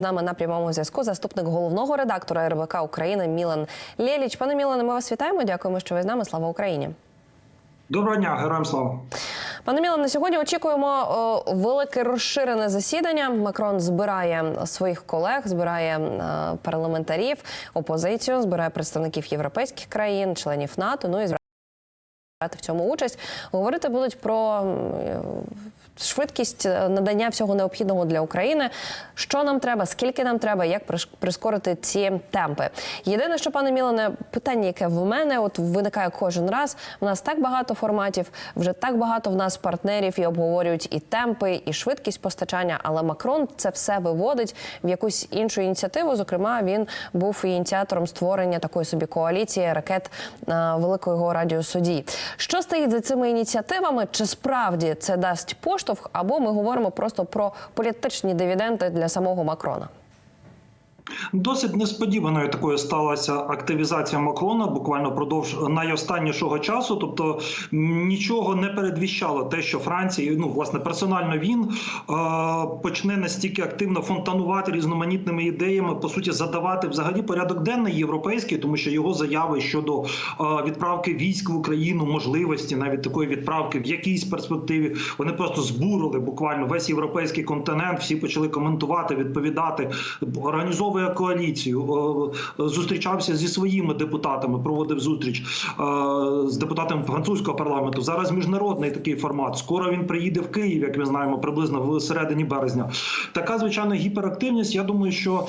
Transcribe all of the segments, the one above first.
З нами на прямому зв'язку заступник головного редактора РБК України Мілан Лєліч. Пане Мілане, ми вас вітаємо. Дякуємо, що ви з нами. Слава Україні. Доброго дня, героям слава. Пане Мілане, сьогодні очікуємо о, велике розширене засідання. Макрон збирає своїх колег, збирає е, парламентарів, опозицію, збирає представників європейських країн, членів НАТО. Ну і звичайно, в цьому участь. Говорити будуть про е, швидкість е, надання всього необхідного для України. Що нам треба, скільки нам треба, як прискорити ці темпи. Єдине, що пане Мілане, питання, яке в мене от виникає кожен раз. У нас так багато форматів, вже так багато в нас партнерів і обговорюють і темпи, і швидкість постачання. Але Макрон це все виводить в якусь іншу ініціативу. Зокрема, він був ініціатором створення такої собі коаліції ракет е, великого радіусу дій. Що стоїть за цими ініціативами? Чи справді це дасть поштовх, або ми говоримо просто про політичні дивіденди для самого Макрона? Досить несподіваною такою сталася активізація Макрона буквально продовж найостаннішого часу. Тобто нічого не передвіщало те, що Франція, ну власне персонально він е, почне настільки активно фонтанувати різноманітними ідеями, по суті, задавати взагалі порядок денний європейський, тому що його заяви щодо е, відправки військ в Україну, можливості навіть такої відправки в якійсь перспективі, вони просто збурили буквально весь європейський континент. Всі почали коментувати, відповідати, організовує коаліцію, е, зустрічався зі своїми депутатами, проводив зустріч е, з депутатами французького парламенту. Зараз міжнародний такий формат. Скоро він приїде в Київ, як ми знаємо, приблизно в середині березня. Така звичайна гіперактивність. Я думаю, що.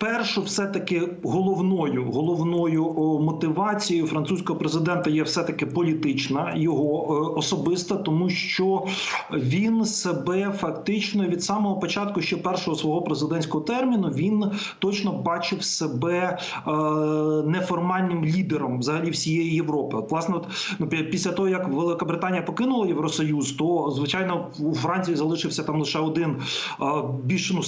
Першу, все таки головною головною мотивацією французького президента є все таки політична його е, особиста, тому що він себе фактично від самого початку, ще першого свого президентського терміну, він точно бачив себе е, неформальним лідером взагалі всієї Європи. От, власне, от, ну, після того як Велика Британія покинула Євросоюз, то звичайно у Франції залишився там лише один е, більш ну,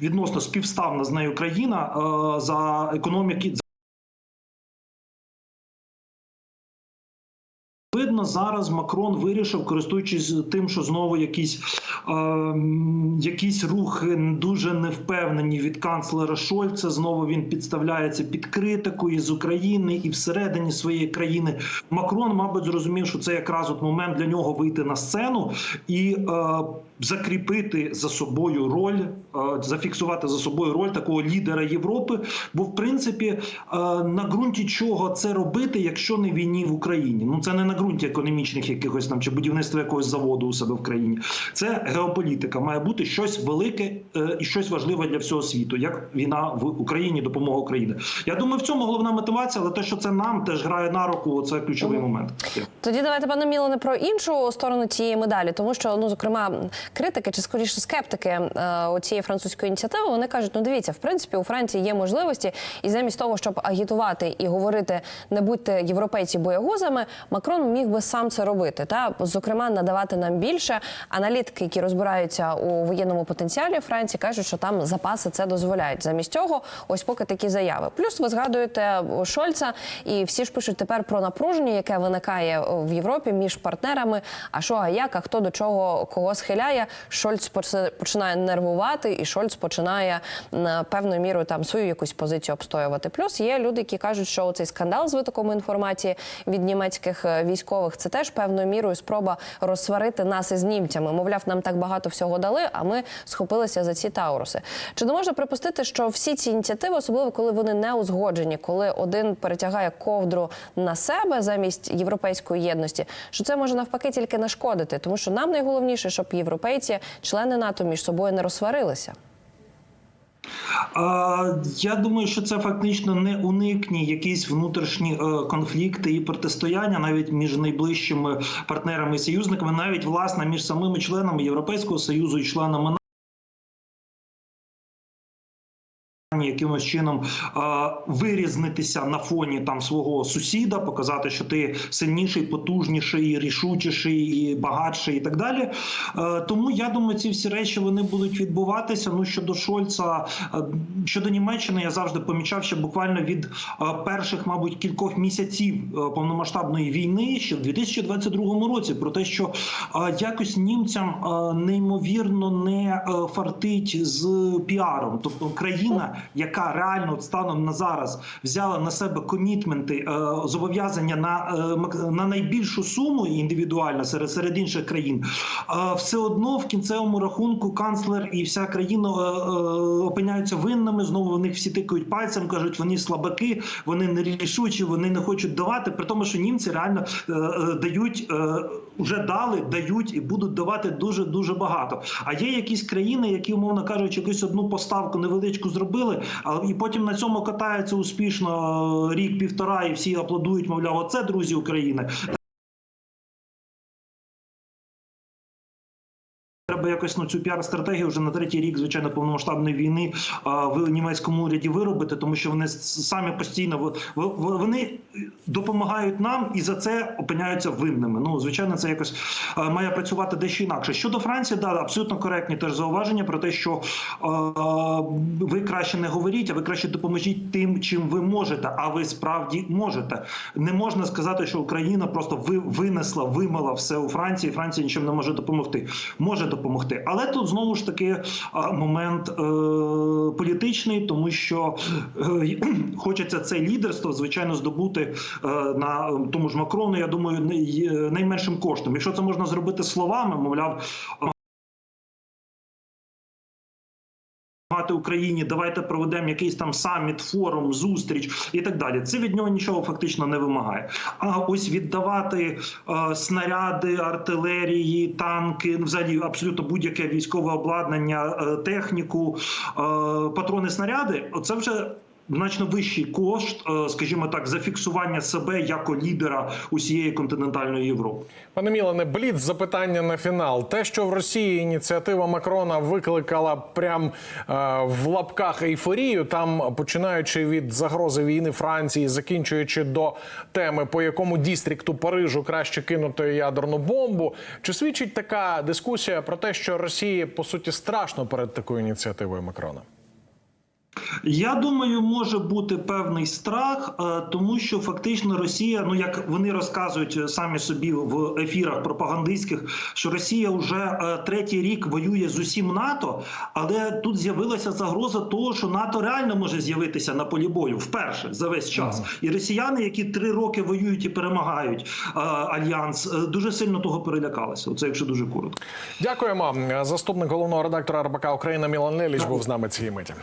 відносно співставна з нею країна е, за економіки. Видно, зараз Макрон вирішив, користуючись тим, що знову якісь, е, якісь рухи дуже невпевнені від канцлера Шольца. Знову він підставляється під критику із України і всередині своєї країни. Макрон, мабуть, зрозумів, що це якраз от момент для нього вийти на сцену і е, закріпити за собою роль, е, зафіксувати за собою роль такого лідера Європи. Бо, в принципі, е, на ґрунті чого це робити, якщо не війні в Україні? Ну це не на ґрунті економічних якихось там чи будівництва якогось заводу у себе в країні. Це геополітика. Має бути щось велике е, і щось важливе для всього світу, як війна в Україні, допомога Україні. Я думаю, в цьому головна мотивація, але те, що це нам теж грає на руку, це ключовий момент. Тоді давайте, пане Мілане, про іншу сторону цієї медалі, тому що ну зокрема критики чи скоріше скептики е, цієї французької ініціативи вони кажуть: ну дивіться, в принципі, у Франції є можливості, і замість того, щоб агітувати і говорити не будьте європейці боягузами, Макрон міг би сам це робити. Та зокрема надавати нам більше. Аналітики, які розбираються у воєнному потенціалі Франції, кажуть, що там запаси це дозволяють. Замість цього, ось поки такі заяви. Плюс ви згадуєте Шольца, і всі ж пишуть тепер про напруження, яке виникає в Європі між партнерами. А що, а як, а хто до чого кого схиляє? Шольц поч- починає нервувати, і Шольц починає певною мірою там свою якусь позицію обстоювати. Плюс є люди, які кажуть, що цей скандал з витоком інформації від німецьких е, військових це теж певною мірою спроба розсварити нас із німцями. Мовляв, нам так багато всього дали, а ми схопилися за ці тауруси. Чи не можна припустити, що всі ці ініціативи, особливо коли вони не узгоджені, коли один перетягає ковдру на себе замість європейської єдності, що це може навпаки тільки нашкодити, тому що нам найголовніше, щоб європейці, члени НАТО між собою не розсварилися. Я думаю, що це фактично не уникні якісь внутрішні е, конфлікти і протистояння навіть між найближчими партнерами і союзниками, навіть власне між самими членами Європейського союзу і членами Якимось чином е, вирізнитися на фоні там свого сусіда, показати, що ти сильніший, потужніший, рішучіший, і багатший, і так далі. Е, тому я думаю, ці всі речі вони будуть відбуватися. Ну щодо Шольца, е, щодо Німеччини, я завжди помічав, що буквально від е, перших, мабуть, кількох місяців е, повномасштабної війни, ще в 2022 році, про те, що е, якось німцям е, неймовірно не е, фартить з піаром, тобто країна, яка реально станом на зараз взяла на себе комітменти, е, зобов'язання на, е, на найбільшу суму індивідуально серед серед інших країн, е, все одно в кінцевому рахунку канцлер і вся країна опиняються винними. Знову в них всі тикають пальцем, кажуть, вони слабаки, вони нерішучі, вони не хочуть давати. При тому, що німці реально дають е, вже дали, дають і будуть давати дуже дуже багато. А є якісь країни, які, умовно кажучи, якусь одну поставку невеличку зробили, а і потім на цьому катаються успішно е, рік, півтора, і всі аплодують, мовляв, оце друзі України. Якось ну, цю піар-стратегію вже на третій рік, звичайно, повномасштабної війни в німецькому уряді виробити, тому що вони самі постійно вони допомагають нам і за це опиняються винними. Ну, звичайно, це якось має працювати дещо інакше. Щодо Франції, да, абсолютно коректні теж зауваження про те, що ви краще не говоріть, а ви краще допоможіть тим, чим ви можете. А ви справді можете. Не можна сказати, що Україна просто ви винесла, вимила все у Франції. Франція нічим не може допомогти. Може допомогти, але тут знову ж таки момент е, політичний, тому що е, хочеться це лідерство, звичайно, здобути е, на тому ж Макрону. Я думаю, най- найменшим коштом. Якщо це можна зробити словами, мовляв. Допомагати Україні, давайте проведемо якийсь там саміт, форум, зустріч і так далі. Це від нього нічого фактично не вимагає. А ось віддавати е, снаряди, артилерії, танки, ну, взагалі абсолютно будь-яке військове обладнання, е, техніку, е, патрони, снаряди. Оце вже. Значно вищий кошт, е, скажімо так, зафіксування себе як лідера усієї континентальної Європи. Пане Мілане, бліц запитання на фінал. Те, що в Росії ініціатива Макрона викликала прям е, в лапках ейфорію, там починаючи від загрози війни Франції, закінчуючи до теми, по якому дістрікту Парижу краще кинути ядерну бомбу. Чи свідчить така дискусія про те, що Росії по суті страшно перед такою ініціативою Макрона? Я думаю, може бути певний страх, е, тому що фактично Росія, ну як вони розказують самі собі в ефірах пропагандистських, що Росія вже е, третій рік воює з усім НАТО, але тут з'явилася загроза того, що НАТО реально може з'явитися на полі бою вперше за весь час. І росіяни, які три роки воюють і перемагають е, альянс, е, дуже сильно того перелякалися. Оце якщо дуже коротко. Дякуємо. Заступник головного редактора РБК Україна Мілан Леліч був з нами цієї миті.